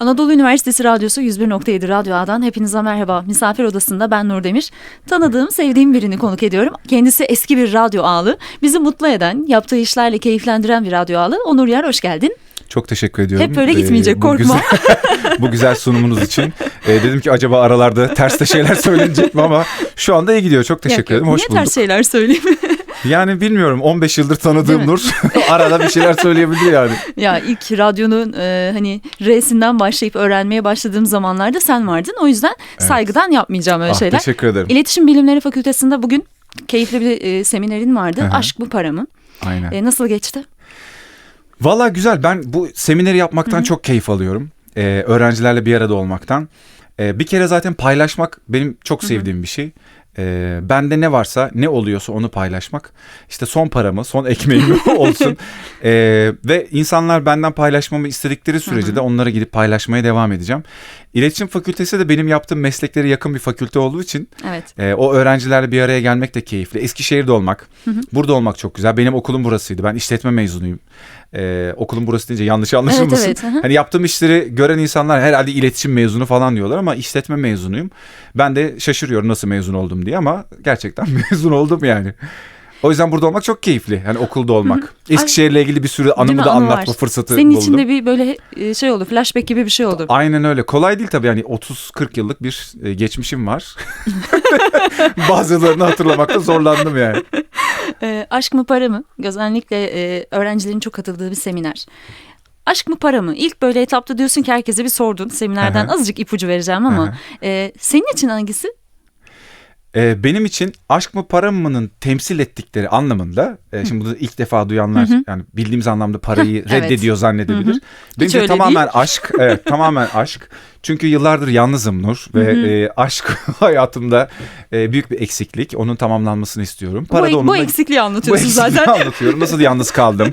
Anadolu Üniversitesi Radyosu 101.7 Radyo A'dan hepinize merhaba. Misafir odasında ben Nur Demir. Tanıdığım, sevdiğim birini konuk ediyorum. Kendisi eski bir radyo ağlı. Bizi mutlu eden, yaptığı işlerle keyiflendiren bir radyo ağlı. Onur Yer hoş geldin. Çok teşekkür ediyorum. Hep böyle gitmeyecek, bu korkma. Güzel, bu güzel sunumunuz için. Ee, dedim ki acaba aralarda ters de şeyler söylenecek mi ama şu anda iyi gidiyor. Çok teşekkür ederim. Hoş Niye bulduk. ters şeyler söyleyeyim? Yani bilmiyorum 15 yıldır tanıdığım? Nur arada bir şeyler söyleyebilir yani. ya ilk radyonun e, hani R'sinden başlayıp öğrenmeye başladığım zamanlarda sen vardın. O yüzden saygıdan yapmayacağım öyle Ah, şeyler. teşekkür ederim. İletişim Bilimleri Fakültesinde bugün keyifli bir e, seminerin vardı. Aşk mı para mı? Aynen. E, nasıl geçti? Valla güzel. Ben bu semineri yapmaktan çok keyif alıyorum. Ee, öğrencilerle bir arada olmaktan. Ee, bir kere zaten paylaşmak benim çok sevdiğim bir şey. Ee, bende ne varsa ne oluyorsa onu paylaşmak. İşte son paramı, son ekmeğimi olsun. Ee, ve insanlar benden paylaşmamı istedikleri sürece de onlara gidip paylaşmaya devam edeceğim. İletişim Fakültesi de benim yaptığım mesleklere yakın bir fakülte olduğu için Evet. ee, o öğrencilerle bir araya gelmek de keyifli. Eskişehir'de olmak, burada olmak çok güzel. Benim okulum burasıydı. Ben işletme mezunuyum. Ee, okulum burası deyince yanlış anlaşılmasın. Evet, evet, hı hı. Hani yaptığım işleri gören insanlar herhalde iletişim mezunu falan diyorlar ama işletme mezunuyum. Ben de şaşırıyorum nasıl mezun oldum diye ama gerçekten mezun oldum yani. O yüzden burada olmak çok keyifli. Hani okulda olmak. Eskişehir'le ilgili bir sürü anımı da Anı anlatma var. fırsatı Senin buldum. içinde bir böyle e, şey olur, flashback gibi bir şey olur. Aynen öyle. Kolay değil tabii yani 30-40 yıllık bir e, geçmişim var. Bazılarını hatırlamakta zorlandım yani. E, aşk mı para mı? Özellikle e, öğrencilerin çok katıldığı bir seminer. Aşk mı para mı? İlk böyle etapta diyorsun ki herkese bir sordun. Seminerden Aha. azıcık ipucu vereceğim ama e, senin için hangisi? Ee, benim için aşk mı para mı'nın temsil ettikleri anlamında e, şimdi bunu ilk defa duyanlar yani bildiğimiz anlamda parayı Heh, evet. reddediyor zannedebilir. Hiç Benim için öyle tamamen aşk. Evet tamamen aşk. Çünkü yıllardır yalnızım Nur ve e, aşk hayatımda e, büyük bir eksiklik. Onun tamamlanmasını istiyorum. Bu, bu onunla- eksikliği bu anlatıyorsun eksikliği zaten. anlatıyorum. Nasıl yalnız kaldım?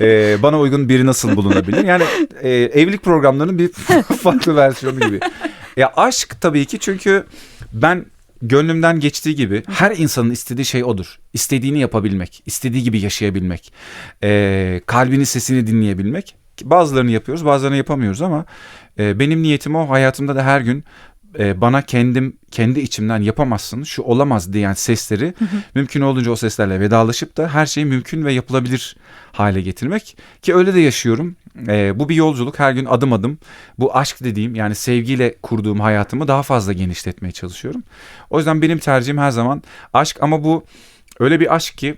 Ee, bana uygun biri nasıl bulunabilir? Yani e, evlilik programlarının bir farklı versiyonu gibi. Ya aşk tabii ki çünkü ben gönlümden geçtiği gibi her insanın istediği şey odur. İstediğini yapabilmek, istediği gibi yaşayabilmek, e, kalbinin sesini dinleyebilmek. Bazılarını yapıyoruz, bazılarını yapamıyoruz ama e, benim niyetim o. Hayatımda da her gün e, bana kendim kendi içimden yapamazsın, şu olamaz diyen sesleri mümkün olduğunca o seslerle vedalaşıp da her şeyi mümkün ve yapılabilir hale getirmek ki öyle de yaşıyorum. E, bu bir yolculuk her gün adım adım bu aşk dediğim yani sevgiyle kurduğum hayatımı daha fazla genişletmeye çalışıyorum. O yüzden benim tercihim her zaman aşk ama bu öyle bir aşk ki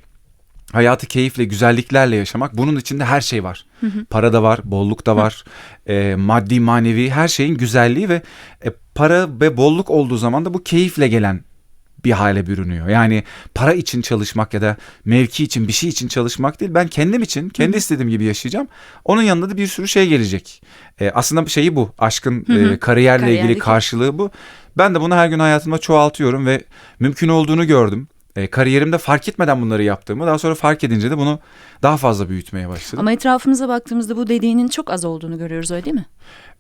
hayatı keyifle, güzelliklerle yaşamak. Bunun içinde her şey var. Para da var, bolluk da var, e, maddi, manevi her şeyin güzelliği ve e, para ve bolluk olduğu zaman da bu keyifle gelen bir hale bürünüyor. Yani para için çalışmak ya da mevki için bir şey için çalışmak değil. Ben kendim için kendi istediğim gibi yaşayacağım. Onun yanında da bir sürü şey gelecek. E, aslında şeyi bu. Aşkın e, kariyerle Kariyerdeki. ilgili karşılığı bu. Ben de bunu her gün hayatımda çoğaltıyorum ve mümkün olduğunu gördüm. E, kariyerimde fark etmeden bunları yaptığımı daha sonra fark edince de bunu daha fazla büyütmeye başladım. Ama etrafımıza baktığımızda bu dediğinin çok az olduğunu görüyoruz öyle değil mi?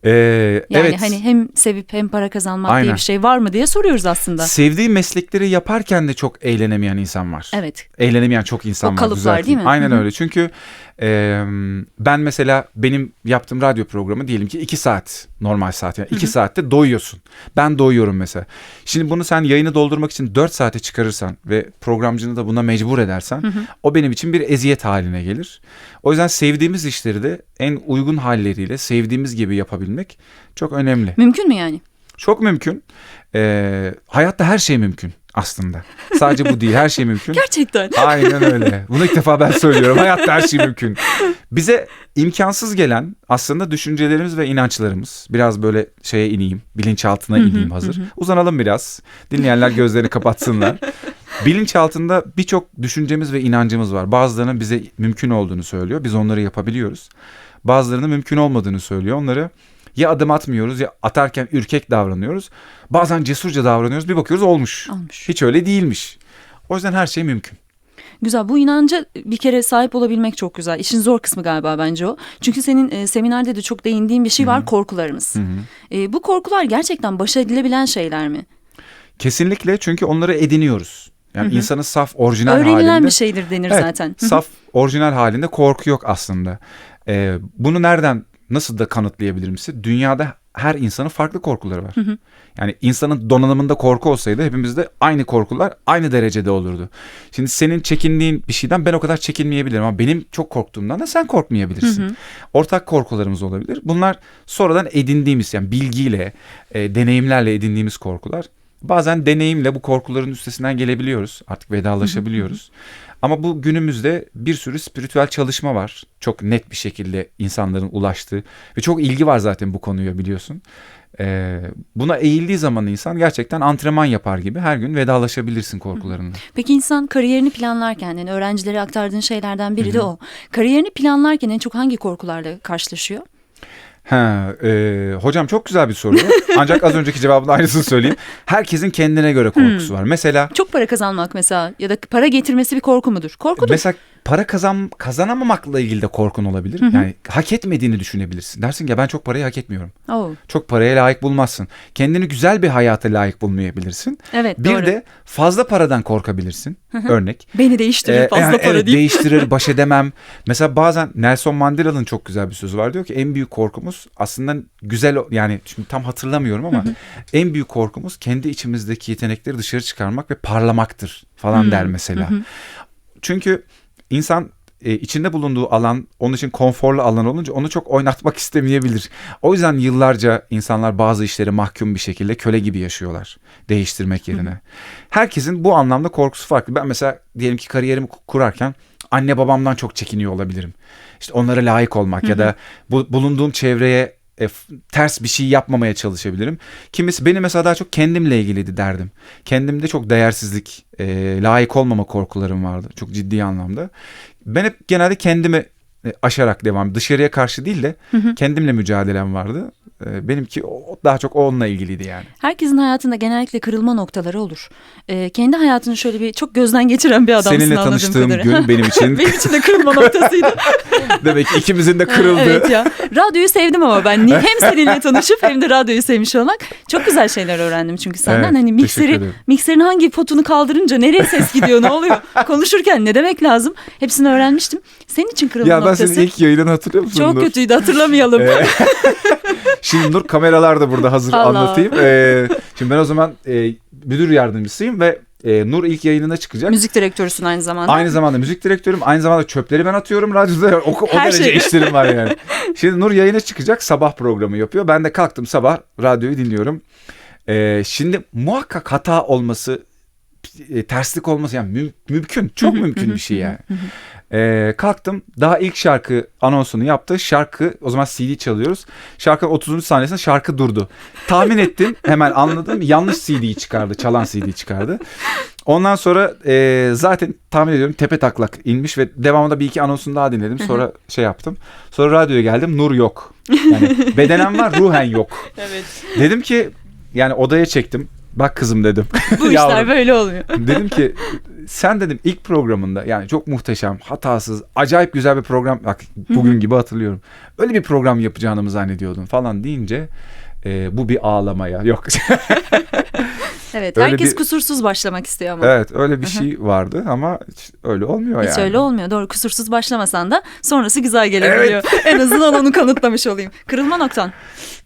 E, Yani evet. hani hem sevip hem para kazanmak diye Aynen. bir şey var mı diye soruyoruz aslında. Sevdiği meslekleri yaparken de çok eğlenemeyen insan var. Evet. Eğlenemeyen çok insan O var. kalıplar düzelteyim. değil mi? Aynen Hı hı. öyle. Çünkü e, ben mesela benim yaptığım radyo programı diyelim ki iki saat normal saat. Yani iki saatte doyuyorsun. Ben doyuyorum mesela. Şimdi bunu sen yayını doldurmak için dört saate çıkarırsan ve programcını da buna mecbur edersen o benim için bir eziyet haline gelir. O yüzden sevdiğimiz işleri de en uygun halleriyle sevdiğimiz gibi yapabilmek çok önemli. Mümkün mü yani? Çok mümkün. Ee, hayatta her şey mümkün aslında. Sadece bu değil her şey mümkün. Gerçekten. Aynen öyle. Bunu ilk defa ben söylüyorum. Hayatta her şey mümkün. Bize imkansız gelen aslında düşüncelerimiz ve inançlarımız. Biraz böyle şeye ineyim, bilinçaltına ineyim hazır. Uzanalım biraz. Dinleyenler gözlerini kapatsınlar. Bilinçaltında birçok düşüncemiz ve inancımız var. Bazılarının bize mümkün olduğunu söylüyor. Biz onları yapabiliyoruz. Bazılarının mümkün olmadığını söylüyor. Onları ya adım atmıyoruz ya atarken ürkek davranıyoruz. Bazen cesurca davranıyoruz. Bir bakıyoruz olmuş. Olmuş. Hiç öyle değilmiş. O yüzden her şey mümkün. Güzel. Bu inanca bir kere sahip olabilmek çok güzel. İşin zor kısmı galiba bence o. Çünkü senin e, seminerde de çok değindiğin bir şey var korkularımız. E, bu korkular gerçekten baş edilebilen şeyler mi? Kesinlikle çünkü onları ediniyoruz. Yani insanın saf orijinal Öğrenilen halinde. bir şeydir denir Evet, zaten. Hı hı. Saf orijinal halinde korku yok aslında. Ee, bunu nereden nasıl da kanıtlayabilirim size? Dünyada her insanın farklı korkuları var. Yani insanın donanımında korku olsaydı hepimizde aynı korkular aynı derecede olurdu. Şimdi senin çekindiğin bir şeyden ben o kadar çekinmeyebilirim ama benim çok korktuğumdan da sen korkmayabilirsin. Ortak korkularımız olabilir. Bunlar sonradan edindiğimiz yani bilgiyle, e, deneyimlerle edindiğimiz korkular. Bazen deneyimle bu korkuların üstesinden gelebiliyoruz. Artık vedalaşabiliyoruz. Ama bu günümüzde bir sürü spiritüel çalışma var. Çok net bir şekilde insanların ulaştığı ve çok ilgi var zaten bu konuya biliyorsun. Ee, buna eğildiği zaman insan gerçekten antrenman yapar gibi her gün vedalaşabilirsin korkularınla. Peki insan kariyerini planlarken yani öğrencilere aktardığın şeylerden biri de o. Kariyerini planlarken en çok hangi korkularla karşılaşıyor? Ha, e, hocam çok güzel bir soru. Ancak az önceki cevabın aynısını söyleyeyim. Herkesin kendine göre korkusu var. Mesela Çok para kazanmak mesela ya da para getirmesi bir korku mudur? Korkudur. Mesela para kazan kazanamamakla ilgili de korkun olabilir. Yani hak etmediğini düşünebilirsin. Dersin ki ben çok parayı hak etmiyorum. Oo, Çok paraya layık bulmazsın. Kendini güzel bir hayata layık bulmayabilirsin. evet Bir doğru. de fazla paradan korkabilirsin. Örnek. Beni değiştirir Ee, fazla yani para evet, değil. değiştirir, baş edemem. Mesela bazen Nelson Mandela'nın çok güzel bir sözü var. Diyor ki en büyük korkumuz aslında güzel yani şimdi tam hatırlamıyorum ama en büyük korkumuz kendi içimizdeki yetenekleri dışarı çıkarmak ve parlamaktır falan der mesela. Çünkü insan e, içinde bulunduğu alan onun için konforlu alan olunca onu çok oynatmak istemeyebilir. O yüzden yıllarca insanlar bazı işleri mahkum bir şekilde köle gibi yaşıyorlar değiştirmek yerine. Herkesin bu anlamda korkusu farklı. Ben mesela diyelim ki kariyerimi ku- kurarken anne babamdan çok çekiniyor olabilirim. İşte onlara layık olmak ya da bu, bulunduğum çevreye e, ters bir şey yapmamaya çalışabilirim. Kimisi benim mesela daha çok kendimle ilgiliydi derdim. Kendimde çok değersizlik, e, layık olmama korkularım vardı. Çok ciddi anlamda. Ben hep genelde kendimi e, aşarak devam, dışarıya karşı değil de kendimle mücadelem vardı. E, benimki daha çok onunla ilgiliydi yani. Herkesin hayatında genellikle kırılma noktaları olur. Ee, kendi hayatını şöyle bir çok gözden geçiren bir adamsın Seninle tanıştığım kadarıyla. gün benim için Benim için de kırılma noktasıydı. demek ki ikimizin de kırıldı. evet ya. Radyoyu sevdim ama ben niye hem seninle tanışıp hem de radyoyu sevmiş olmak. Çok güzel şeyler öğrendim çünkü senden. Evet, hani mikseri, mikserin hangi potunu kaldırınca nereye ses gidiyor ne oluyor? Konuşurken ne demek lazım? Hepsini öğrenmiştim. Senin için kırılma Ya ben noktası. senin ilk yayınını hatırlıyor musun? Çok Nur? kötüydü hatırlamayalım. Şimdi Nur kameralar da burada hazır Allah. anlatayım. Ee, şimdi ben o zaman e, müdür yardımcısıyım ve e, Nur ilk yayınına çıkacak. Müzik direktörüsün aynı zamanda. Aynı zamanda müzik direktörüm, aynı zamanda çöpleri ben atıyorum radyoda. O, o Her derece şey. işlerim var yani. Şimdi Nur yayına çıkacak, sabah programı yapıyor. Ben de kalktım sabah radyoyu dinliyorum. Ee, şimdi muhakkak hata olması, e, terslik olması yani müm- mümkün, çok mümkün bir şey yani. Ee, kalktım daha ilk şarkı anonsunu yaptı. Şarkı o zaman CD çalıyoruz. Şarkı 30. saniyesinde şarkı durdu. Tahmin ettim hemen anladım. Yanlış CD'yi çıkardı. Çalan CD'yi çıkardı. Ondan sonra e, zaten tahmin ediyorum tepe taklak inmiş ve devamında bir iki anonsunu daha dinledim. Sonra şey yaptım. Sonra radyoya geldim. Nur yok. Yani bedenen var ruhen yok. Evet. Dedim ki yani odaya çektim. Bak kızım dedim. Bu işler böyle oluyor. dedim ki sen dedim ilk programında yani çok muhteşem, hatasız, acayip güzel bir program bak bugün gibi hatırlıyorum. Öyle bir program yapacağını mı zannediyordun falan deyince e, bu bir ağlamaya yok. Evet Öyle herkes bir- kusursuz başlamak istiyor ama. evet öyle bir şey vardı ama hiç öyle olmuyor Hiç yani. öyle olmuyor. Doğru kusursuz başlamasan da sonrası güzel gelebiliyor. en azından onu kanıtlamış olayım. Kırılma noktan.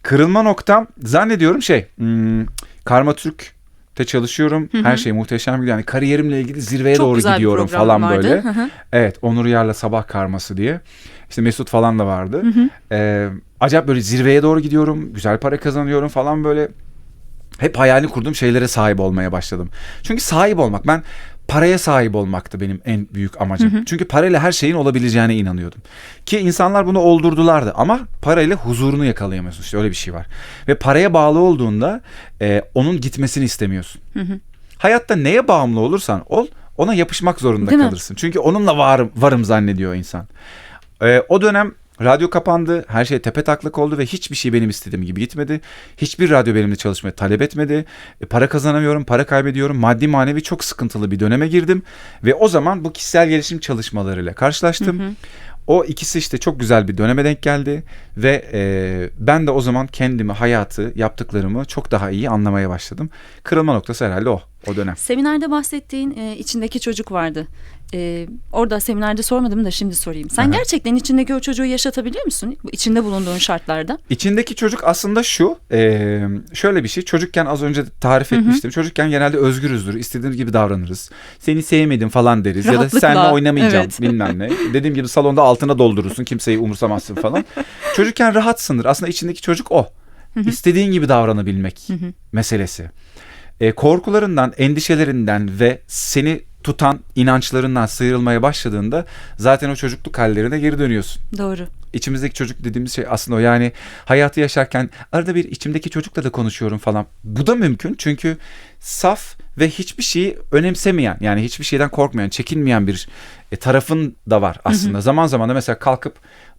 Kırılma noktam zannediyorum şey hmm, Karma Türk'te çalışıyorum. Her şey muhteşem gidiyor. Yani kariyerimle ilgili zirveye Çok doğru gidiyorum falan vardı. böyle. Hı hı. Evet Onur Yar'la Sabah Karması diye. İşte Mesut falan da vardı. Ee, acayip böyle zirveye doğru gidiyorum. Güzel para kazanıyorum falan böyle. Hep hayalini kurduğum şeylere sahip olmaya başladım. Çünkü sahip olmak ben paraya sahip olmaktı benim en büyük amacım. Çünkü parayla her şeyin olabileceğine inanıyordum. Ki insanlar bunu oldurdulardı ama parayla huzurunu yakalayamıyorsun. İşte öyle bir şey var. Ve paraya bağlı olduğunda e, onun gitmesini istemiyorsun. Hayatta neye bağımlı olursan ol ona yapışmak zorunda Değil mi? kalırsın. Çünkü onunla varım, varım zannediyor insan. Ee, o dönem radyo kapandı. Her şey tepe taklak oldu ve hiçbir şey benim istediğim gibi gitmedi. Hiçbir radyo benimle çalışmayı talep etmedi. E, para kazanamıyorum, para kaybediyorum. Maddi manevi çok sıkıntılı bir döneme girdim. Ve o zaman bu kişisel gelişim çalışmalarıyla karşılaştım. O ikisi işte çok güzel bir döneme denk geldi ve e, ben de o zaman kendimi, hayatı, yaptıklarımı çok daha iyi anlamaya başladım. Kırılma noktası herhalde o. o dönem. Seminerde bahsettiğin e, içindeki çocuk vardı. E, orada seminerde sormadım da şimdi sorayım. Sen Aha. gerçekten içindeki o çocuğu yaşatabiliyor musun? İçinde bulunduğun şartlarda. İçindeki çocuk aslında şu, e, şöyle bir şey. Çocukken az önce tarif etmiştim. Çocukken genelde özgürüzdür, istediğimiz gibi davranırız. Seni sevmedim falan deriz ya da Rahatlıkla, seninle oynamayacağım evet. bilmem ne. Dediğim gibi salonda altına doldurursun, kimseyi umursamazsın falan. Çocukken rahatsındır. Aslında içindeki çocuk o. İstediğin gibi davranabilmek meselesi. E, korkularından, endişelerinden ve seni tutan inançlarından sıyrılmaya başladığında zaten o çocukluk hallerine geri dönüyorsun Doğru. içimizdeki çocuk dediğimiz şey aslında o yani hayatı yaşarken arada bir içimdeki çocukla da konuşuyorum falan. Bu da mümkün çünkü saf ve hiçbir şeyi önemsemeyen yani hiçbir şeyden korkmayan, çekinmeyen bir e, tarafın da var aslında. Zaman zaman da mesela kalkıp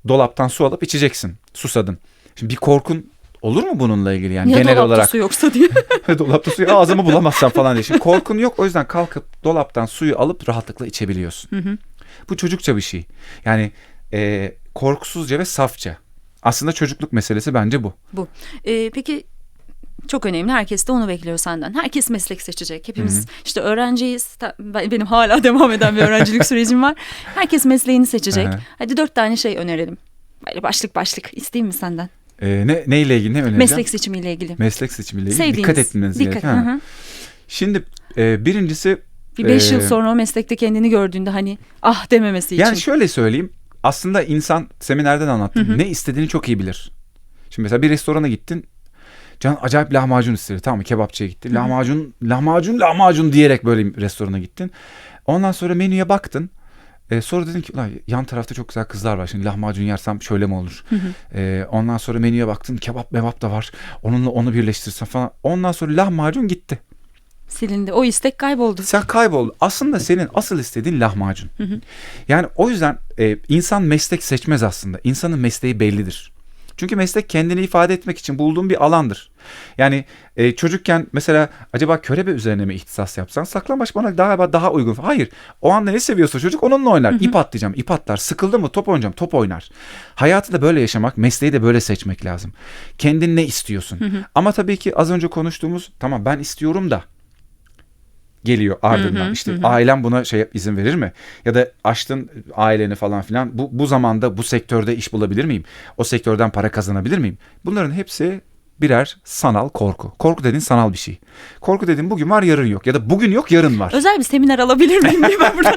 dolaptan su alıp içeceksin. Susadın. Şimdi bir korkun olur mu bununla ilgili yani ya genel dolapta olarak? su yoksa diye. dolapta suyu ağzımı bulamazsam falan diye. Şimdi korkun yok o yüzden kalkıp dolaptan suyu alıp rahatlıkla içebiliyorsun. Bu çocukça bir şey. Yani e, korkusuzca ve safça. Aslında çocukluk meselesi bence bu. Bu. E, peki çok önemli. Herkes de onu bekliyor senden. Herkes meslek seçecek. Hepimiz işte öğrenciyiz. Benim hala devam eden bir öğrencilik sürecim var. Herkes mesleğini seçecek. Aha. Hadi dört tane şey önerelim. Böyle başlık başlık. İsteyeyim mi senden? E, ne neyle ilgili ne önereceğim? Meslek seçimiyle ilgili. Meslek seçimiyle ilgili Sevdiğiniz. dikkat etmeniz Dikkat. hı hı. Şimdi e, birincisi Bir beş Ee, yıl sonra o meslekte kendini gördüğünde hani ah dememesi için. yani şöyle söyleyeyim. Aslında insan seminerden anlattım. Ne istediğini çok iyi bilir. Şimdi mesela bir restorana gittin. Can acayip lahmacun istedi tamam mı? Kebapçıya gittin. Lahmacun, lahmacun, lahmacun diyerek böyle restorana gittin. Ondan sonra menüye baktın. E, sonra dedin ki "Ulan yan tarafta çok güzel kızlar var. Şimdi lahmacun yersem şöyle mi olur? E, ondan sonra menüye baktın. Kebap mebap da var. Onunla onu birleştirsen falan. Ondan sonra lahmacun gitti. Silindi. O istek kayboldu. Sen kayboldun. Aslında senin asıl istediğin lahmacun. Yani o yüzden e, insan meslek seçmez aslında. İnsanın mesleği bellidir. Çünkü meslek kendini ifade etmek için bulduğun bir alandır. Yani e, çocukken mesela acaba körebe üzerine mi ihtisas yapsan saklambaç bana daha daha uygun. Hayır. O anda ne seviyorsa çocuk onunla oynar. İp atlayacağım, ip atlar. Sıkıldı mı top oynayacağım, top oynar. Hayatı da böyle yaşamak, mesleği de böyle seçmek lazım. Kendin ne istiyorsun? Ama tabii ki az önce konuştuğumuz tamam ben istiyorum da geliyor ardından. işte ailem buna şey izin verir mi? Ya da açtın aileni falan filan. Bu bu zamanda bu sektörde iş bulabilir miyim? O sektörden para kazanabilir miyim? Bunların hepsi birer sanal korku. Korku dediğin sanal bir şey. Korku dediğin bugün var yarın yok ya da bugün yok yarın var. Özel bir seminer alabilir miyim diye ben burada.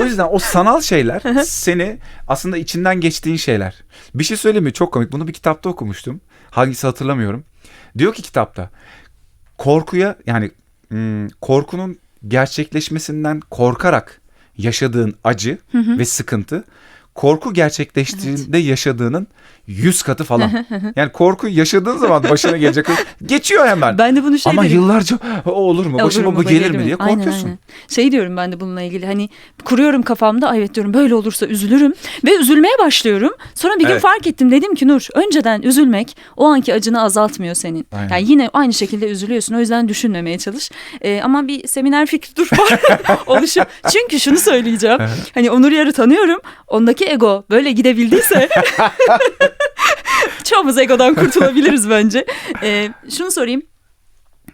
O yüzden o sanal şeyler seni aslında içinden geçtiğin şeyler. Bir şey söyleyeyim mi? Çok komik. Bunu bir kitapta okumuştum. Hangisi hatırlamıyorum. Diyor ki kitapta korkuya yani hmm, korkunun gerçekleşmesinden korkarak yaşadığın acı ve sıkıntı korku gerçekleştiğinde yaşadığının yüz katı falan. yani korku yaşadığın zaman başına gelecek geçiyor hemen. Ben de bunu şey Ama derim. yıllarca o olur mu? Olur Başıma mu, bu gelir gelir mi diye Aynen, korkuyorsun. aynen. Şey diyorum ben de bununla ilgili hani kuruyorum kafamda "Ay evet diyorum böyle olursa üzülürüm ve üzülmeye başlıyorum. Sonra bir gün Evet. fark ettim dedim ki Nur önceden üzülmek o anki acını azaltmıyor senin. Aynen. Yani yine aynı şekilde üzülüyorsun o yüzden düşünmemeye çalış. Ee, ama bir seminer fikri dur oluşup çünkü şunu söyleyeceğim. hani Onur Yar'ı tanıyorum ondaki ego böyle gidebildiyse çoğumuz egodan kurtulabiliriz bence. Ee, şunu sorayım.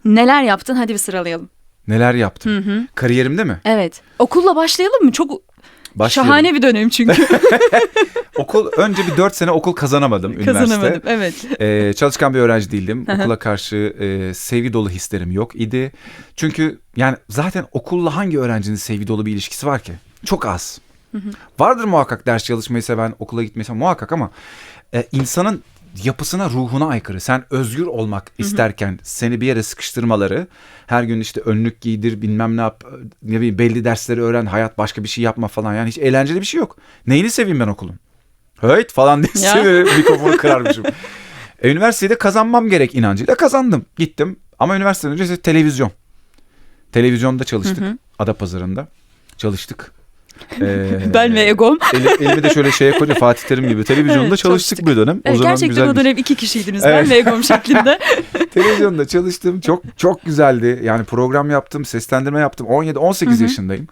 Neler yaptın? Hadi bir sıralayalım. Neler yaptım? Kariyerimde mi? Evet. Okulla başlayalım mı? Çok Başlayalım. şahane bir dönem çünkü. Okul önce bir dört sene okul kazanamadım üniversite. Kazanamadım. Evet. Ee, çalışkan bir öğrenci değildim. Okula karşı e, sevgi dolu hislerim yok idi. Çünkü yani zaten okulla hangi öğrencinin sevgi dolu bir ilişkisi var ki? Çok az. Vardır muhakkak ders çalışmayı seven, okula gitmeyi seven muhakkak ama e, insanın yapısına, ruhuna aykırı. Sen özgür olmak isterken seni bir yere sıkıştırmaları, her gün işte önlük giydir, bilmem ne yap, ne bileyim belli dersleri öğren, hayat başka bir şey yapma falan. Yani hiç eğlenceli bir şey yok. Neyini seveyim ben okulun? Höyt falan diye mikrofonu kırarmışım. E, üniversitede kazanmam gerek inancıyla kazandım. Gittim ama üniversiteden önce işte televizyon. Televizyonda çalıştık. Adapazarı'nda çalıştık. Ee, Ben ve egom. eli- elimi de şöyle şeye koyunca Fatih Terim gibi. Televizyonda Evet, çalıştık çalıştık. bir dönem. Evet, o zaman gerçekten güzel o dönem iki kişiydiniz. Evet. Ben ve egom şeklinde. Televizyonda çalıştım. Çok çok güzeldi. Yani program yaptım, seslendirme yaptım. 17-18 yaşındayım.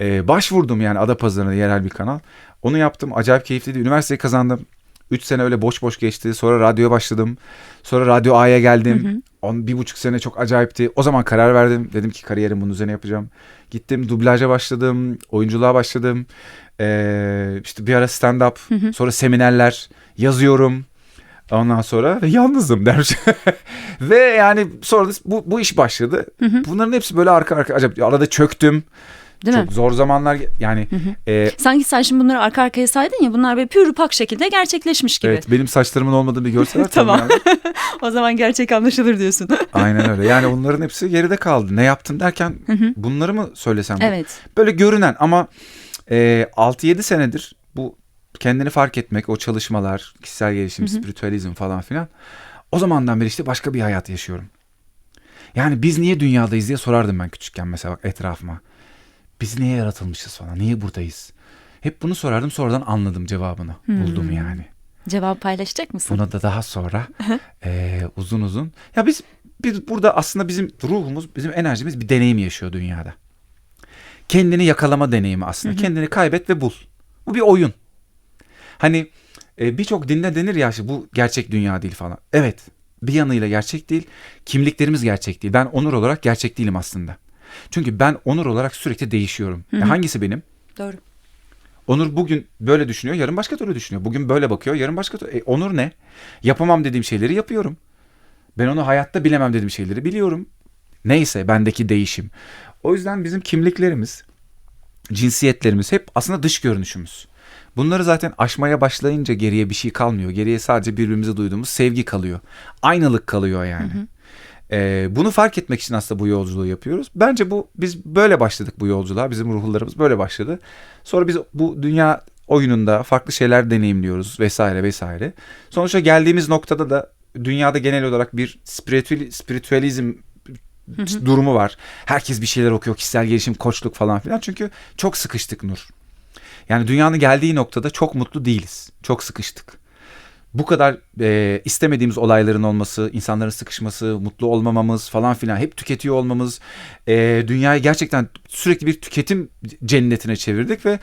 Ee, başvurdum yani Adapazarı'na yerel bir kanal. Onu yaptım. Acayip keyifliydi. Üniversiteyi kazandım. 3 sene öyle boş boş geçti. Sonra radyoya başladım. Sonra Radyo A'ya geldim. On, bir buçuk sene çok acayipti. O zaman karar verdim. Dedim ki kariyerim bunun üzerine yapacağım. Gittim dublaja başladım. Oyunculuğa başladım. Ee, işte bir ara stand-up. Sonra seminerler. Yazıyorum. Ondan sonra yalnızım dermiş. ve yani sonra bu, bu iş başladı. Bunların hepsi böyle arka arka acayip. Arada çöktüm. Değil çok mi? zor zamanlar yani e, Sanki sen şimdi bunları arka arkaya saydın ya bunlar böyle pür pak şekilde gerçekleşmiş gibi. evet benim saçlarımın olmadığını bir görseler Tamam. O zaman gerçek anlaşılır diyorsun. Aynen öyle. Yani onların hepsi geride kaldı. Ne yaptın derken bunları mı söylesem? evet. Böyle görünen ama e, 6-7 senedir bu kendini fark etmek, o çalışmalar, kişisel gelişim, spiritüalizm falan filan. O zamandan beri işte başka bir hayat yaşıyorum. Yani biz niye dünyadayız diye sorardım ben küçükken mesela bak etrafıma. Biz niye yaratılmışız falan, niye buradayız? Hep bunu sorardım sonradan anladım cevabını. Buldum yani. Cevabı paylaşacak mısın? Buna da daha sonra e, uzun uzun. Ya biz, biz burada aslında bizim ruhumuz, bizim enerjimiz bir deneyim yaşıyor dünyada. Kendini yakalama deneyimi aslında. Kendini kaybet ve bul. Bu bir oyun. Hani e, birçok dinde denir ya bu gerçek dünya değil falan. Evet bir yanıyla gerçek değil. Kimliklerimiz gerçek değil. Ben onur olarak gerçek değilim aslında. Çünkü ben onur olarak sürekli değişiyorum. E, hangisi benim? Doğru. Onur bugün böyle düşünüyor, yarın başka türlü düşünüyor. Bugün böyle bakıyor, yarın başka türlü. E, Onur ne? Yapamam dediğim şeyleri yapıyorum. Ben onu hayatta bilemem dediğim şeyleri biliyorum. Neyse bendeki değişim. O yüzden bizim kimliklerimiz, cinsiyetlerimiz hep aslında dış görünüşümüz. Bunları zaten aşmaya başlayınca geriye bir şey kalmıyor. Geriye sadece birbirimize duyduğumuz sevgi kalıyor. Aynılık kalıyor yani. Ee, bunu fark etmek için aslında bu yolculuğu yapıyoruz. Bence bu biz böyle başladık bu yolculuğa. Bizim ruhlarımız böyle başladı. Sonra biz bu dünya oyununda farklı şeyler deneyimliyoruz vesaire vesaire. Sonuçta geldiğimiz noktada da dünyada genel olarak bir spiritüel, spiritüalizm durumu var. Herkes bir şeyler okuyor. Kişisel gelişim, koçluk falan filan. Çünkü çok sıkıştık Nur. Yani dünyanın geldiği noktada çok mutlu değiliz. Çok sıkıştık. Bu kadar e, istemediğimiz olayların olması, insanların sıkışması, mutlu olmamamız falan filan hep tüketiyor olmamız, e, dünyayı gerçekten sürekli bir tüketim cennetine çevirdik ve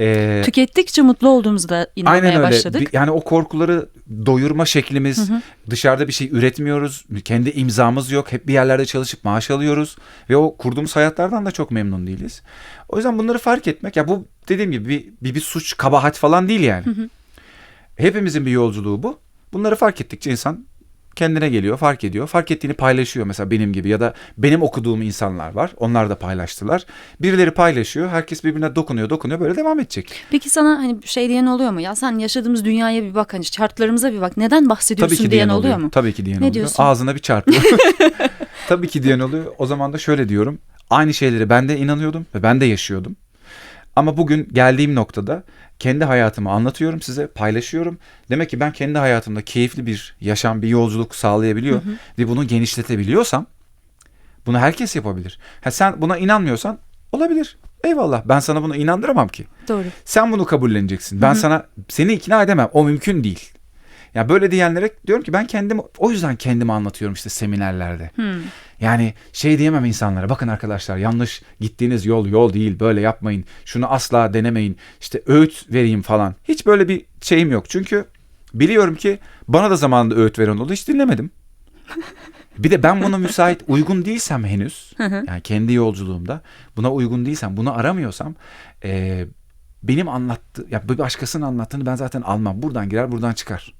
e, Tükettikçe mutlu olduğumuzu da inanmaya Aynen öyle. başladık. Yani o korkuları doyurma şeklimiz, dışarıda bir şey üretmiyoruz, kendi imzamız yok. Hep bir yerlerde çalışıp maaş alıyoruz ve o kurduğumuz hayatlardan da çok memnun değiliz. O yüzden bunları fark etmek ya bu dediğim gibi bir bir, bir suç, kabahat falan değil yani. Hepimizin bir yolculuğu bu. Bunları fark ettikçe insan kendine geliyor, fark ediyor. Fark ettiğini paylaşıyor mesela benim gibi ya da benim okuduğum insanlar var. Onlar da paylaştılar. Birileri paylaşıyor. Herkes birbirine dokunuyor, dokunuyor. Böyle devam edecek. Peki sana hani şey diyen oluyor mu? Ya sen yaşadığımız dünyaya bir bak hani şartlarımıza bir bak. Neden bahsediyorsun Tabii ki diyen diyen oluyor oluyor. mu? Tabii ki diyen Ne oluyor. diyorsun? Ağzına bir çarpıyor. Tabii ki diyen oluyor. O zaman da şöyle diyorum. Aynı şeyleri ben de inanıyordum ve ben de yaşıyordum. Ama bugün geldiğim noktada kendi hayatımı anlatıyorum size, paylaşıyorum. Demek ki ben kendi hayatımda keyifli bir yaşam, bir yolculuk sağlayabiliyor ve bunu genişletebiliyorsam bunu herkes yapabilir. Ha sen buna inanmıyorsan olabilir. Eyvallah. Ben sana bunu inandıramam ki. Doğru. Sen bunu kabulleneceksin. Ben sana seni ikna edemem. O mümkün değil. Ya böyle diyenlere diyorum ki ben kendim o yüzden kendimi anlatıyorum işte seminerlerde. Yani şey diyemem insanlara bakın arkadaşlar yanlış gittiğiniz yol yol değil böyle yapmayın. Şunu asla denemeyin. İşte öğüt vereyim falan. Hiç böyle bir şeyim yok. Çünkü biliyorum ki bana da zamanında öğüt veren oldu. Hiç dinlemedim. Bir de ben buna müsait uygun değilsem henüz yani kendi yolculuğumda buna uygun değilsem bunu aramıyorsam e, benim anlattı ya bir başkasının anlattığını ben zaten almam. Buradan girer buradan çıkar.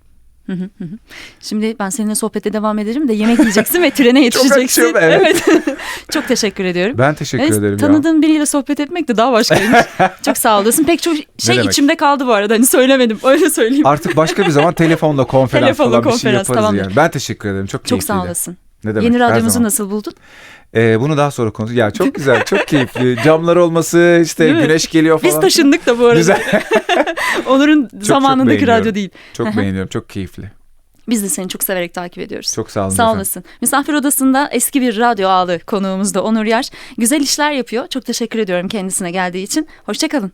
Şimdi ben seninle sohbete devam ederim de yemek yiyeceksin ve trene yetişeceksin. açım, evet. Çok teşekkür ediyorum. Ben teşekkür Evet, ederim ya. tanıdığın biriyle sohbet etmek de daha başkaymış. Çok sağ olasın. Pek çok şey içimde kaldı bu arada. Hani söylemedim. Öyle söyleyeyim. Artık başka bir zaman telefonla konferans Telefonla falan bir şey konferans, yaparız tamamdır. yani. Ben teşekkür ederim. Çok Çok sağ olasın. Ne demek? Yeni radyomuzu nasıl buldun? Ee, bunu daha sonra konuş. Ya çok güzel, çok keyifli. Camlar olması, işte Değil mi? güneş geliyor falan. Biz taşındık da bu arada. Güzel. Onur'un zamanındaki beğeniyorum. radyo değil. Çok beğeniyorum. Çok keyifli. Biz de seni çok severek takip ediyoruz. Çok sağ olun. Sağ efendim. olasın. Misafir odasında eski bir radyo ağlı konuğumuz da Onur Yer. Güzel işler yapıyor. Çok teşekkür ediyorum kendisine geldiği için. Hoşçakalın.